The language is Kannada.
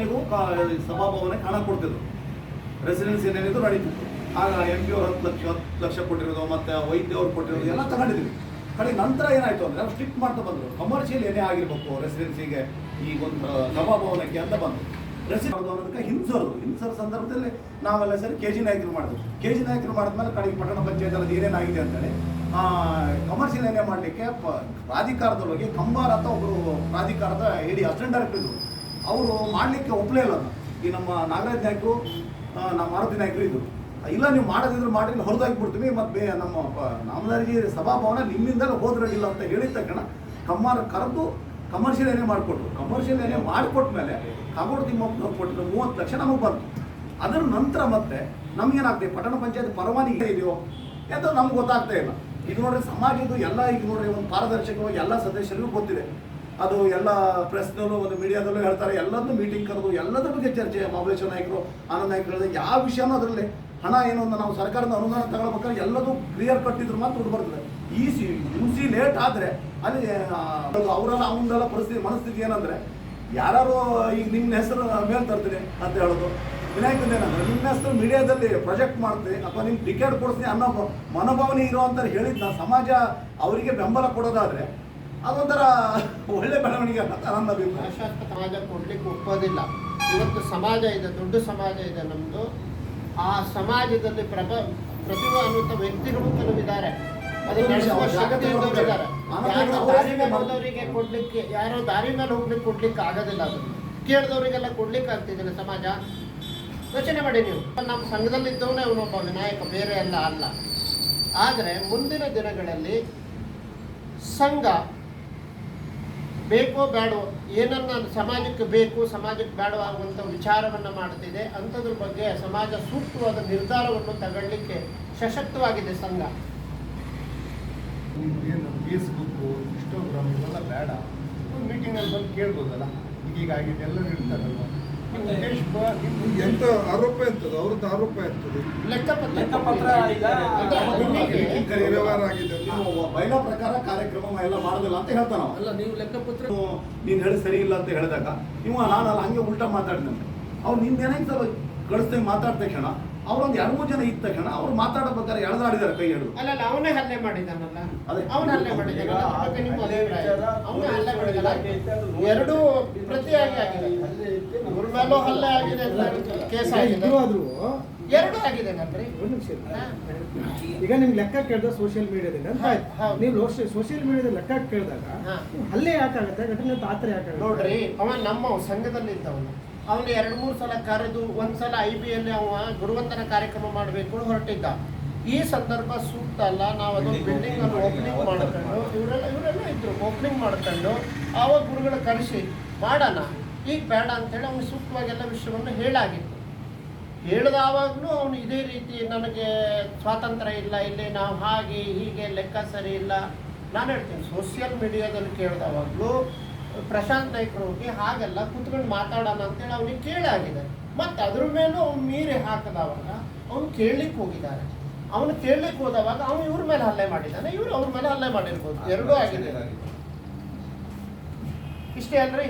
ನೀವು ಸಭಾಭವನಕ್ಕೆ ಹಣ ಕೊಡ್ತಿದ್ರು. ರೆಸಿಡೆನ್ಸಿ ಏನೇನಿದ್ರು ನಡೀತಿತ್ತು ಆಗ ಎಂ ಪಿ ಅವ್ರು ಹತ್ತು ಲಕ್ಷ ಹತ್ತು ಲಕ್ಷ ಕೊಟ್ಟಿರೋದು, ಮತ್ತೆ ವೈದ್ಯ ಅವ್ರು ಕೊಟ್ಟಿರೋದು ಎಲ್ಲ ತಗೊಂಡಿದ್ವಿ ಕಡೆಗೆ ನಂತರ ಏನಾಯ್ತು ಅಂದ್ರೆ ಸ್ಟ್ರಿಕ್ಟ್ ಮಾಡ್ತಾ ಬಂದ್ರು. ಕಮರ್ಷಿಯಲ್ ಏನೇ ಆಗಿರ್ಬೇಕು ರೆಸಿಡೆನ್ಸಿಗೆ ಈ ಒಂದು ಸಭಾಭವನಕ್ಕೆ ಅಂತ ಬಂತು ರೆಸಿಡೆನ್ಸ್ ಹಿಂಸರು. ಹಿಂಸರ ಸಂದರ್ಭದಲ್ಲಿ ನಾವೆಲ್ಲ ಸರಿ ಕೆ ಜಿ ನಾಯಕರು ಮಾಡಿದ್ರು ಕೆ ಜಿ ನಾಯಕರು ಮಾಡಿದ್ಮೇಲೆ ಕಡೆಗೆ ಪಟ್ಟಣ ಪಂಚಾಯತ್ ಅಲ್ಲಿ ಏನೇನಾಗಿದೆ ಅಂತೇಳಿ ಕಮರ್ಷಿಯಲ್ ಏನೇ ಮಾಡಲಿಕ್ಕೆ ಪ್ರಾಧಿಕಾರದೊಳಗೆ ಕಂಬಾರ ಅಂತ ಒಬ್ಬರು ಪ್ರಾಧಿಕಾರದ ಹೇಳಿ ಅಸಿಸ್ಟೆಂಟ್ ಡೈರೆಕ್ಟರ್ ಇದ್ರು. ಅವರು ಮಾಡಲಿಕ್ಕೆ ಒಪ್ಪಲೇ ಇಲ್ಲ. ಈ ನಮ್ಮ ನಾಗರಾಜ್ ನಾಯ್ಕರು ನಮ್ಮ ಮಾರುತಿ ನಾಯ್ಕರು ಇದ್ರು. ಇಲ್ಲ, ನೀವು ಮಾಡೋದಿದ್ರೆ ಮಾಡಿ ಹೊರದಾಗಿಬಿಡ್ತೀವಿ ಹೊರದಾಗಿ ಬಿಡ್ತೀವಿ ಮತ್ತೆ ಬೇ ನಮ್ಮ ನಾಮದಾರಿ ಸಭಾಭವನ ನಿಮ್ಮಿಂದಲೇ ಹೋದ್ರಾಗಿಲ್ಲ ಅಂತ ಹೇಳಿದ ತಕ್ಷಣ ಕಮ್ಮಾರ ಕರೆದು ಕಮರ್ಷಿಯಲ್ ಏನೇ ಮಾಡಿಕೊಟ್ರು. ಕಮರ್ಷಿಯಲ್ ಏನೇ ಮಾಡಿಕೊಟ್ಟ ಮೇಲೆ ಕಾಗೋಡು ತಿಮ್ಮಪ್ಪ ಕೊಟ್ಟಿದ್ದು ಮೂವತ್ತು ಲಕ್ಷ ನಮಗೆ ಬಂತು. ಅದರ ನಂತರ ಮತ್ತೆ ನಮಗೇನಾಗ್ತದೆ, ಪಟ್ಟಣ ಪಂಚಾಯತ್ ಪರವಾನಿಗೆ ಇದೆಯೋ ಅಂತ ನಮ್ಗೆ ಗೊತ್ತಾಗ್ತಾ ಇಲ್ಲ. ಇದು ನೋಡ್ರಿ, ಸಮಾಜದ್ದು ಎಲ್ಲ, ಈಗ ನೋಡ್ರಿ, ಒಂದು ಪಾರದರ್ಶಕವಾಗಿ ಎಲ್ಲ ಸದಸ್ಯರಿಗೂ ಗೊತ್ತಿದೆ. ಅದು ಎಲ್ಲ ಪ್ರೆಸ್ನಲ್ಲೂ ಒಂದು ಮೀಡಿಯಾದಲ್ಲೂ ಹೇಳ್ತಾರೆ ಎಲ್ಲದನ್ನೂ ಮೀಟಿಂಗ್ ಕರೆದು, ಎಲ್ಲದ್ರ ಬಗ್ಗೆ ಚರ್ಚೆ ಮಹಾಬಲೇಶ್ವರ ನಾಯಕರು, ಆನಂದ ನಾಯಕರು ಹೇಳಿದ್ರೆ ಯಾವ ವಿಷಯನೂ ಅದರಲ್ಲಿ ಹಣ ಏನು ಅಂತ ನಾವು ಸರ್ಕಾರದ ಅನುದಾನ ತಗೊಳ್ಬೇಕಾದ್ರೆ ಎಲ್ಲದೂ ಕ್ಲಿಯರ್ ಕಟ್ಟಿದ್ರು ಮಾತ್ರ ದುಡ್ಡು ಬರ್ತದೆ. ಈ ಸಿ ಯು ಸಿ ಲೇಟ್ ಆದರೆ ಅಲ್ಲಿ ಅವರೆಲ್ಲ, ಅವನದೆಲ್ಲ ಪರಿಸ್ಥಿತಿ, ಮನಸ್ಥಿತಿ ಏನಂದರೆ ಯಾರು ಈಗ ನಿಮ್ಮ ಹೆಸರು ಮೇಲೆ ತರ್ತೀನಿ ಅಂತ ಹೇಳೋದು. ವಿನಾಯಕದ ಏನಂದ್ರೆ ನಿಮ್ಮ ಹೆಸರು ಮೀಡಿಯಾದಲ್ಲಿ ಪ್ರೊಜೆಕ್ಟ್ ಮಾಡ್ತೀನಿ, ಅಥವಾ ನಿಮ್ಗೆ ಟಿಕೆಟ್ ಕೊಡಿಸ್ತೀನಿ ಅನ್ನೋ ಮನೋಭಾವನೆ ಇರುವಂತ ಹೇಳಿದ್ದು ನಾ ಸಮಾಜ ಅವರಿಗೆ ಬೆಂಬಲ ಕೊಡೋದಾದ್ರೆ ಅದೊಂಥರ ಒಳ್ಳೆ ಬೆಳವಣಿಗೆ ಅಂತ ನನ್ನ ಅಭಿಪ್ರಾಯ. ಸಮಾಜ ಕೊಡ್ಲಿಕ್ಕೆ ಒಪ್ಪೋದಿಲ್ಲ. ಇವತ್ತು ಸಮಾಜ ಇದೆ ದೊಡ್ಡ ಸಮಾಜ ಇದೆ ನಮ್ಮದು ಆ ಸಮಾಜದಲ್ಲಿ ಪ್ರಭ ಪ್ರತಿಭಾ ಅನ್ನುವಂಥ ವ್ಯಕ್ತಿಗಳು ಕೆಲವಿದ್ದಾರೆ. ಹೋದವರಿಗೆ ಕೊಡ್ಲಿಕ್ಕೆ ಯಾರೋ ದಾರಿ ಮೇಲೆ ಹೋಗ್ಲಿಕ್ಕೆ ಕೊಡ್ಲಿಕ್ಕೆ ಆಗೋದಿಲ್ಲ ಅದು. ಕೇಳಿದವರಿಗೆಲ್ಲ ಕೊಡ್ಲಿಕ್ಕೆ ಆಗ್ತಿದ್ದಿಲ್ಲ ಸಮಾಜ. ಯೋಚನೆ ಮಾಡಿ ನೀವು. ನಮ್ಮ ಸಂಘದಲ್ಲಿದ್ದವನೇ ಅವನೊಬ್ಬ ವಿನಾಯಕ ಬೇರೆ ಎಲ್ಲ ಅಲ್ಲ. ಆದರೆ ಮುಂದಿನ ದಿನಗಳಲ್ಲಿ ಸಂಘ ಬೇಕೋ ಬೇಡೋ, ಏನನ್ನ ಸಮಾಜಕ್ಕೆ ಬೇಕು, ಸಮಾಜಕ್ಕೆ ಬೇಡವಾಗುವಂಥ ವಿಚಾರವನ್ನು ಮಾಡ್ತಿದೆ. ಅಂಥದ್ರ ಬಗ್ಗೆ ಸಮಾಜ ಸೂಕ್ತವಾದ ನಿರ್ಧಾರವನ್ನು ತಗೊಳ್ಳಿಕ್ಕೆ ಸಶಕ್ತವಾಗಿದೆ ಸಂಘ. ಏನು ಫೇಸ್ಬುಕ್ಕು ಇನ್ಸ್ಟಾಗ್ರಾಮ್ ಇವೆಲ್ಲ ಬೇಡ. ಒಂದು ಮೀಟಿಂಗಲ್ಲಿ ಬಂದು ಕೇಳ್ಬೋದಲ್ಲ? ಈಗ ಆಗಿದ್ದೆಲ್ಲರೂ ಇರ್ತಾರಲ್ವ ಎಂತ ಆರೋಪ ಎಂತದ್ದು ಅವ್ರದ್ದು ಆರೋಪ ಎಂತದ್ದು ಲೆಕ್ಕಪತ್ರ. ಲೆಕ್ಕಪತ್ರ ಈಗ ವ್ಯವಹಾರ ಆಗಿದೆ ಬಯಲ ಪ್ರಕಾರ ಕಾರ್ಯಕ್ರಮ ಎಲ್ಲ ಮಾಡೋದಿಲ್ಲ ಅಂತ ಹೇಳ್ತಾನ. ಅಲ್ಲ ನೀವು ಲೆಕ್ಕಪತ್ರ ನೀನ್ ಹೇಳಿ ಸರಿ ಇಲ್ಲ ಅಂತ ಹೇಳಿದಾಗ ನೀವು ನಾನಲ್ಲ ಹಂಗೆ ಉಲ್ಟಾ ಮಾತಾಡಿದಂತೆ ಅವ್ರು ನಿಂದ ಏನಾಯ್ತು ಕಳಿಸ್ದಂಗೆ ಮಾತಾಡಿದ ತಕ್ಷಣ ಅವ್ರೊಂದು ಎರಡು ಮೂರು ಜನ ಇದ್ದ ತಕ್ಷಣ ಅವ್ರು ಮಾತಾಡಬೇಕಾದ್ರೆ ಎಳ್ದಾಡಿದಾರೆ ಕೈ ಹಿಡಿದು ಅಲ್ಲ ಅವನೇ ಹಲ್ಲೆ ಮಾಡಿದಾನಲ್ಲ? ಅದೇ. ಅವನ ಹಲ್ಲೆ ಮಾಡಿದಾನ ಎರಡು ಬಗ್ಗೆ ನಿಮ್ಮ ಅಭಿಪ್ರಾಯ? ಅವನೇ ಹಲ್ಲೆ ಮಾಡಿದಾನ ಎರಡೂ ಪ್ರತಿಯಾಗಿ ಆಗಿದೆ. ಮೇಲೂ ಹಲ್ಲೆ ಆಗಿದೆ ಕೇಸ್ ಆಗಿದೆ. ಎರಡು ಆಗಿದೆ ನನ್ರಿ ಈಗ ನಿಮ್ ಲೆಕ್ಕ ಕೇಳ್ದ ಸೋಷಿಯಲ್ ಮೀಡಿಯಾದಿಂದ ಅಂತ ಆಯ್ತು. ಹೌದು. ನೀವು ಸೋಷಿಯಲ್ ಮೀಡಿಯಾದ ಲೆಕ್ಕ ಕೇಳಿದಾಗ ಹಾ. ಹಲ್ಲೆ ಯಾಕಾಗತ್ತೆ? ಘಟನೆ ಆತರ ಯಾಕಾಗತ್ತೆ? ನೋಡ್ರಿ ಅವ ನಮ್ಮ ಸಂಘದಲ್ಲಿ ಇದ್ದವನು ಅವನು ಎರಡು ಮೂರು ಸಲ ಕರೆದು ಒಂದ್ಸಲ ಐ ಬಿ ಎಲ್ಲಿ ಅವ ಗುರುವಂತನ ಕಾರ್ಯಕ್ರಮ ಮಾಡಬೇಕು ಹೊರಟಿದ್ದ. ಈ ಸಂದರ್ಭ ಸೂಕ್ತ ಅಲ್ಲ. ನಾವು ಅದೊಂದು ಬಿಲ್ಡಿಂಗ್ ಅನ್ನು ಓಪನಿಂಗ್ ಮಾಡ್ಕೊಂಡು ಇವರೆಲ್ಲ ಇವರೆಲ್ಲ ಇದ್ರು. ಓಪನಿಂಗ್ ಮಾಡ್ಕೊಂಡು ಆವಾಗ ಗುರುಗಳ ಕರೆಸಿ ಮಾಡೋಣ. ಈಗ ಬೇಡ ಅಂತೇಳಿ ಅವನು ಸೂಕ್ತವಾಗೆಲ್ಲ ವಿಷಯವನ್ನು ಹೇಳಾಗಿತ್ತು ಹೇಳಿದಾವಾಗಲೂ ಅವನು ಇದೇ ರೀತಿ ನನಗೆ ಸ್ವಾತಂತ್ರ್ಯ ಇಲ್ಲ ಇಲ್ಲಿ ನಾವು ಹಾಗೆ ಹೀಗೆ ಲೆಕ್ಕ ಸರಿ ಇಲ್ಲ. ನಾನು ಹೇಳ್ತೀನಿ ಸೋಷಿಯಲ್ ಮೀಡಿಯಾದಲ್ಲಿ ಕೇಳಿದವಾಗಲೂ ಪ್ರಶಾಂತ್ ನಾಯ್ಕರು ಹೋಗಿ ಹಾಗೆಲ್ಲ ಕುತ್ಕೊಂಡು ಮಾತಾಡೋಣ ಅಂತೇಳಿ ಅವನಿಗೆ ಕೇಳಾಗಿದೆ. ಮತ್ತು ಅದ್ರ ಮೇಲೂ ಅವ್ನು ಮೀರಿ ಹಾಕಿದವಾಗ ಅವನು ಕೇಳಲಿಕ್ಕೆ ಹೋಗಿದ್ದಾರೆ. ಅವನು ಕೇಳಲಿಕ್ಕೆ ಹೋದವಾಗ ಅವನು ಇವ್ರ ಮೇಲೆ ಹಲ್ಲೆ ಮಾಡಿದ್ದಾನೆ ಇವರು ಅವ್ರ ಮೇಲೆ ಹಲ್ಲೆ ಮಾಡಿರ್ಬೋದು. ಎರಡೂ ಆಗಿದೆ. ಇಷ್ಟೇ ಅಲ್ರಿ?